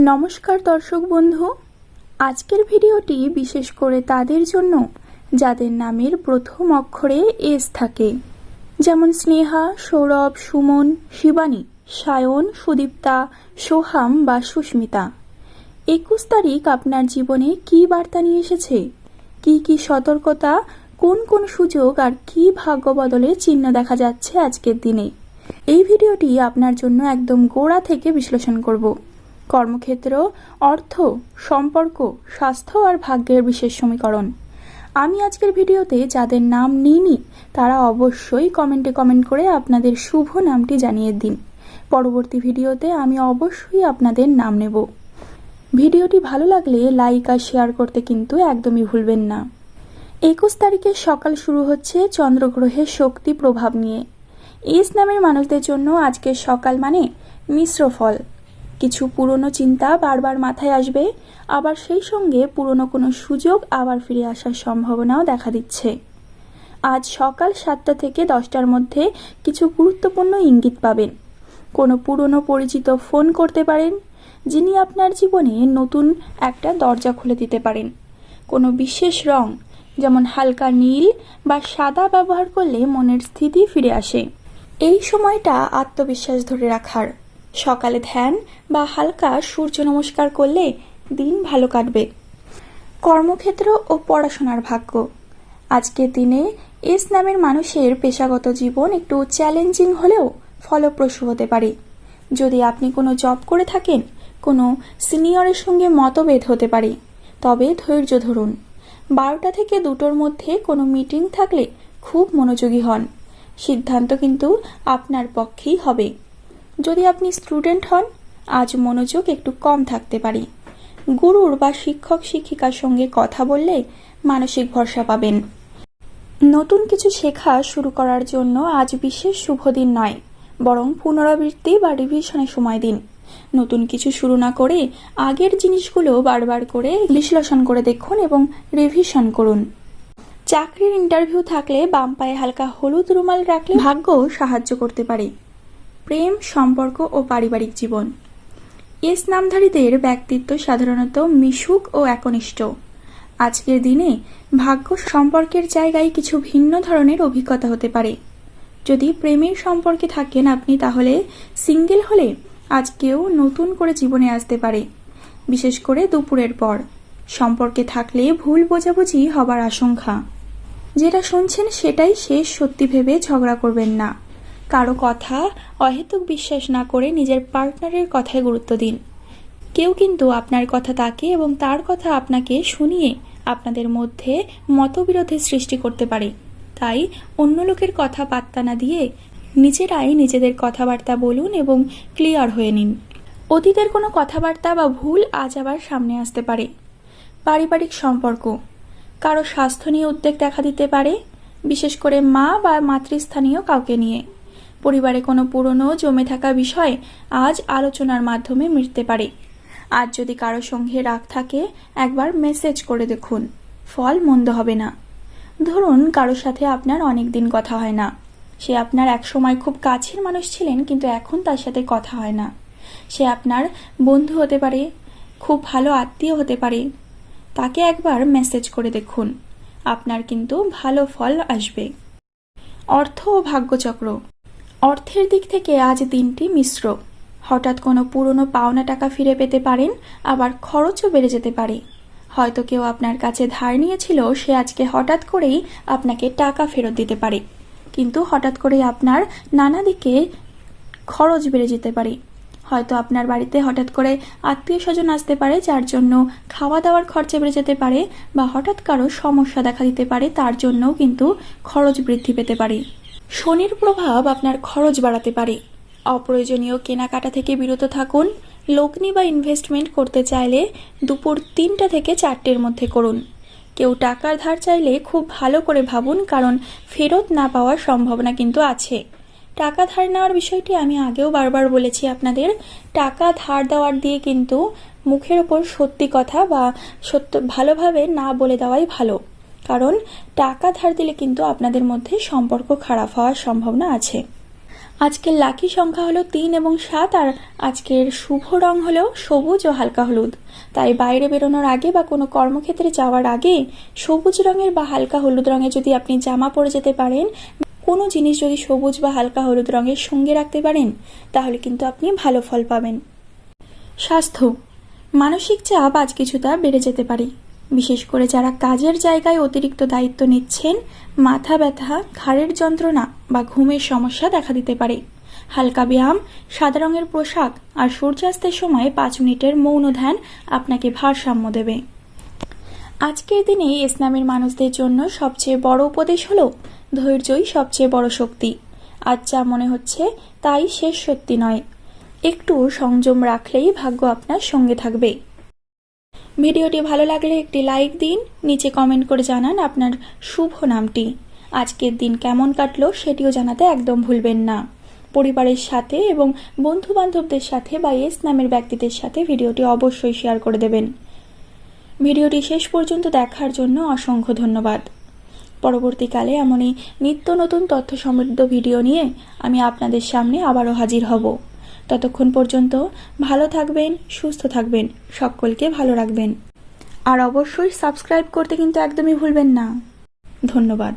নমস্কার দর্শক বন্ধু। আজকের ভিডিওটি বিশেষ করে তাদের জন্য, যাদের নামের প্রথম অক্ষরে এস থাকে। যেমন স্নেহা, সৌরভ, সুমন, শিবানী, সায়ন, সুদীপ্তা, সোহাম বা সুস্মিতা। একুশ তারিখ আপনার জীবনে কি বার্তা নিয়ে এসেছে? কি কি সতর্কতা, কোন কোন সুযোগ আর কি ভাগ্য বদলের চিহ্ন দেখা যাচ্ছে আজকের দিনে? এই ভিডিওটি আপনার জন্য একদম গোড়া থেকে বিশ্লেষণ করব। কর্মক্ষেত্র, অর্থ, সম্পর্ক, স্বাস্থ্য আর ভাগ্যের বিশেষ সমীকরণ। আমি আজকের ভিডিওতে যাদের নাম নিইনি, তারা অবশ্যই কমেন্টে কমেন্ট করে আপনাদের শুভ নামটি জানিয়ে দিন। পরবর্তী ভিডিওতে আমি অবশ্যই আপনাদের নাম নেব। ভিডিওটি ভালো লাগলে লাইক আর শেয়ার করতে কিন্তু একদমই ভুলবেন না। একুশ তারিখের সকাল শুরু হচ্ছে চন্দ্রগ্রহের শক্তি প্রভাব নিয়ে। এস নামের মানুষদের জন্য আজকের সকাল মানে মিশ্র ফল কিছু পুরনো চিন্তা বারবার মাথায় আসবে, আবার সেই সঙ্গে পুরনো কোনো সুযোগ আবার ফিরে আসার সম্ভাবনাও দেখা দিচ্ছে। আজ সকাল সাতটা থেকে দশটার মধ্যে কিছু গুরুত্বপূর্ণ ইঙ্গিত পাবেন। কোনো পুরনো পরিচিত ফোন করতে পারেন, যিনি আপনার জীবনে নতুন একটা দরজা খুলে দিতে পারেন। কোনো বিশেষ রং, যেমন হালকা নীল বা সাদা ব্যবহার করলে মনের স্থিতি ফিরে আসে। এই সময়টা আত্মবিশ্বাস ধরে রাখার। সকালে ধ্যান বা হালকা সূর্য নমস্কার করলে দিন ভালো কাটবে। কর্মক্ষেত্র ও পড়াশোনার ভাগ্য। আজকের দিনে এস নামের মানুষের পেশাগত জীবন একটু চ্যালেঞ্জিং হলেও ফলপ্রসূ হতে পারে। যদি আপনি কোনো জব করে থাকেন, কোনো সিনিয়রের সঙ্গে মতভেদ হতে পারে। তবে ধৈর্য ধরুন। বারোটা থেকে দুটোর মধ্যে কোনো মিটিং থাকলে খুব মনোযোগী হন। সিদ্ধান্ত কিন্তু আপনার পক্ষেই হবে। যদি আপনি স্টুডেন্ট হন, আজ মনোযোগ একটু কম থাকতে পারে। গুরুর বা শিক্ষক শিক্ষিকার সঙ্গে কথা বললে মানসিক ভরসা পাবেন। নতুন কিছু শেখা শুরু করার জন্য আজ বিশেষ শুভ দিন নয়, বরং পুনরাবৃত্তি বা রিভিশনের সময় দিন। নতুন কিছু শুরু না করে আগের জিনিসগুলো বারবার করে বিশ্লেষণ করে দেখুন এবং রিভিশন করুন। চাকরির ইন্টারভিউ থাকলে বাম পায়ে হালকা হলুদ রুমাল রাখলে ভাগ্য সাহায্য করতে পারে। প্রেম, সম্পর্ক ও পারিবারিক জীবন। এস নামধারীদের ব্যক্তিত্ব সাধারণত মিশুক ও একনিষ্ঠ। আজকের দিনে ভাগ্য সম্পর্কের জায়গায় কিছু ভিন্ন ধরনের অভিজ্ঞতা হতে পারে। যদি প্রেমের সম্পর্কে থাকেন আপনি, তাহলে সিঙ্গেল হলে আজ কেউ নতুন করে জীবনে আসতে পারে। বিশেষ করে দুপুরের পর। সম্পর্কে থাকলে ভুল বোঝাবুঝি হবার আশঙ্কা। যেটা শুনছেন সেটাই শেষ, সত্যি ভেবে ঝগড়া করবেন না। কারও কথা অহেতুক বিশ্বাস না করে নিজের পার্টনারের কথায় গুরুত্ব দিন। কেউ কিন্তু আপনার কথা তাকে এবং তার কথা আপনাকে শুনিয়ে আপনাদের মধ্যে মতবিরোধের সৃষ্টি করতে পারে। তাই অন্য লোকের কথা পাত্তা না দিয়ে নিজেরাই নিজেদের কথাবার্তা বলুন এবং ক্লিয়ার হয়ে নিন। অতীতের কোনো কথাবার্তা বা ভুল আজ আবার সামনে আসতে পারে। পারিবারিক সম্পর্ক। কারও স্বাস্থ্য নিয়ে উদ্বেগ দেখা দিতে পারে, বিশেষ করে মা বা মাতৃস্থানীয় কাউকে নিয়ে। পরিবারে কোনো পুরনো জমে থাকা বিষয় আজ আলোচনার মাধ্যমে মিটতে পারে। আজ যদি কারও সঙ্গে রাগ থাকে, একবার মেসেজ করে দেখুন। ফল মন্দ হবে না। ধরুন কারোর সাথে আপনার অনেক দিন কথা হয় না। সে আপনার একসময় খুব কাছের মানুষ ছিলেন, কিন্তু এখন তার সাথে কথা হয় না। সে আপনার বন্ধু হতে পারে, খুব ভালো আত্মীয় হতে পারে। তাকে একবার মেসেজ করে দেখুন। আপনার কিন্তু ভালো ফল আসবে। অর্থ ও ভাগ্যচক্র। অর্থের দিক থেকে আজ দিনটি মিশ্র। হঠাৎ কোনো পুরনো পাওনা টাকা ফিরে পেতে পারেন, আবার খরচও বেড়ে যেতে পারে। হয়তো কেউ আপনার কাছে ধার নিয়েছিল, সে আজকে হঠাৎ করেই আপনাকে টাকা ফেরত দিতে পারে। কিন্তু হঠাৎ করেই আপনার নানা দিকে খরচ বেড়ে যেতে পারে। হয়তো আপনার বাড়িতে হঠাৎ করে আত্মীয় স্বজন আসতে পারে, যার জন্য খাওয়া দাওয়ার খরচা বেড়ে যেতে পারে, বা হঠাৎ কারও সমস্যা দেখা দিতে পারে, তার জন্যও কিন্তু খরচ বৃদ্ধি পেতে পারে। শনির প্রভাব আপনার খরচ বাড়াতে পারে। অপ্রয়োজনীয় কেনাকাটা থেকে বিরত থাকুন। লগ্নি বা ইনভেস্টমেন্ট করতে চাইলে দুপুর তিনটা থেকে চারটের মধ্যে করুন। কেউ টাকার ধার চাইলে খুব ভালো করে ভাবুন, কারণ ফেরত না পাওয়ার সম্ভাবনা কিন্তু আছে। টাকা ধার নেওয়ার বিষয়টি আমি আগেও বারবার বলেছি আপনাদের। টাকা ধার দেওয়ার দিয়ে কিন্তু মুখের ওপর সত্যি কথা বা সত্য ভালোভাবে না বলে দেওয়াই ভালো। কারণ টাকা ধার দিলে কিন্তু আপনাদের মধ্যে সম্পর্ক খারাপ হওয়ার সম্ভাবনা আছে। আজকের লাকি সংখ্যা হলো তিন এবং সাত, আর আজকের শুভ রং হলো সবুজ ও হালকা হলুদ। তাই বাইরে বেরোনোর আগে বা কোনো কর্মক্ষেত্রে যাওয়ার আগে সবুজ রঙের বা হালকা হলুদ রঙের যদি আপনি জামা পরে যেতে পারেন, কোনো জিনিস যদি সবুজ বা হালকা হলুদ রঙের সঙ্গে রাখতে পারেন, তাহলে কিন্তু আপনি ভালো ফল পাবেন। স্বাস্থ্য। মানসিক চাপ আজ কিছুটা বেড়ে যেতে পারে। বিশেষ করে যারা কাজের জায়গায় অতিরিক্ত দায়িত্ব নিচ্ছেন, মাথা ব্যথা, ঘাড়ের যন্ত্রণা বা ঘুমের সমস্যা দেখা দিতে পারে। হালকা ব্যায়াম, সাদা রঙের পোশাক আর সূর্যাস্তের সময় পাঁচ মিনিটের মৌন ধ্যান আপনাকে ভারসাম্য দেবে। আজকের দিনে ইসলামের মানুষদের জন্য সবচেয়ে বড় উপদেশ হলো, ধৈর্যই সবচেয়ে বড় শক্তি। আজ যা মনে হচ্ছে, তাই শেষ সত্যি নয়। একটু সংযম রাখলেই ভাগ্য আপনার সঙ্গে থাকবে। ভিডিওটি ভালো লাগলে একটি লাইক দিন, নিচে কমেন্ট করে জানান আপনার শুভ নামটি। আজকের দিন কেমন কাটলো সেটিও জানাতে একদম ভুলবেন না। পরিবারের সাথে এবং বন্ধু বান্ধবদের সাথে বা এস নামের ব্যক্তিদের সাথে ভিডিওটি অবশ্যই শেয়ার করে দেবেন। ভিডিওটি শেষ পর্যন্ত দেখার জন্য অসংখ্য ধন্যবাদ। পরবর্তীকালে এমনই নিত্য নতুন তথ্য সমৃদ্ধ ভিডিও নিয়ে আমি আপনাদের সামনে আবারও হাজির হব। ততক্ষণ পর্যন্ত ভালো থাকবেন, সুস্থ থাকবেন। সকলকে ভালো রাখবেন। আর অবশ্যই সাবস্ক্রাইব করতে কিন্তু একদমই ভুলবেন না। ধন্যবাদ।